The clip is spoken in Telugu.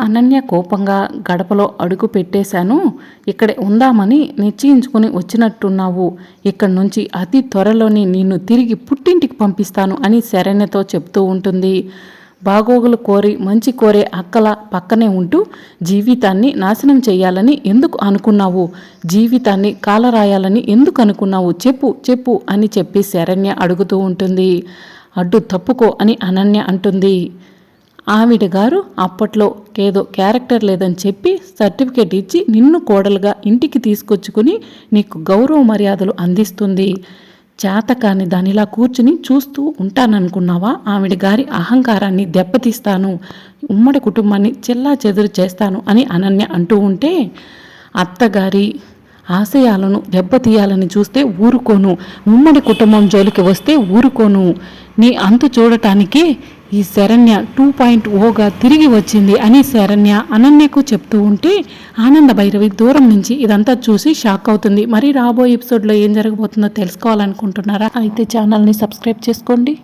అనన్య కోపంగా గడపలో అడుగు పెట్టేశాను. ఇక్కడే ఉందామని నిశ్చయించుకుని వచ్చినట్టున్నావు. ఇక్కడి నుంచి అతి త్వరలోనే నిన్ను తిరిగి పుట్టింటికి పంపిస్తాను అని శరణ్యతో చెప్తూ ఉంటుంది. బాగోగులు కోరి మంచి కోరే అక్కల పక్కనే ఉంటూ జీవితాన్ని నాశనం చేయాలని ఎందుకు అనుకున్నావు? జీవితాన్ని కాలరాయాలని ఎందుకు అనుకున్నావు? చెప్పు చెప్పు అని చెప్పి శరణ్య అడుగుతూ ఉంటుంది. అడ్డు తప్పుకో అని అనన్య అంటుంది. ఆవిడ గారు అప్పట్లో ఏదో క్యారెక్టర్ లేదని చెప్పి సర్టిఫికేట్ ఇచ్చి నిన్ను కోడలుగా ఇంటికి తీసుకొచ్చుకుని నీకు గౌరవ మర్యాదలు అందిస్తుంది. చేతకాని దానిలా కూర్చుని చూస్తూ ఉంటాననుకున్నావా? ఆవిడ గారి అహంకారాన్ని దెబ్బతీస్తాను. ఉమ్మడి కుటుంబాన్ని చెల్లా చెదురు చేస్తాను అని అనన్య అంటూ ఉంటే అత్తగారి ఆశయాలను దెబ్బతీయాలని చూస్తే ఊరుకోను. ఉమ్మడి కుటుంబం జోలికి వస్తే ఊరుకోను. నీ అంతు చూడటానికి ఈ శరణ్య టూ పాయింట్ ఓగా తిరిగి వచ్చింది అని శరణ్య అనన్యకు చెప్తూ ఉంటే ఆనంద భైరవి దూరం నుంచి ఇదంతా చూసి షాక్ అవుతుంది. మరి రాబోయే ఎపిసోడ్లో ఏం జరగబోతుందో తెలుసుకోవాలనుకుంటున్నారా? అయితే ఛానల్ని సబ్స్క్రైబ్ చేసుకోండి.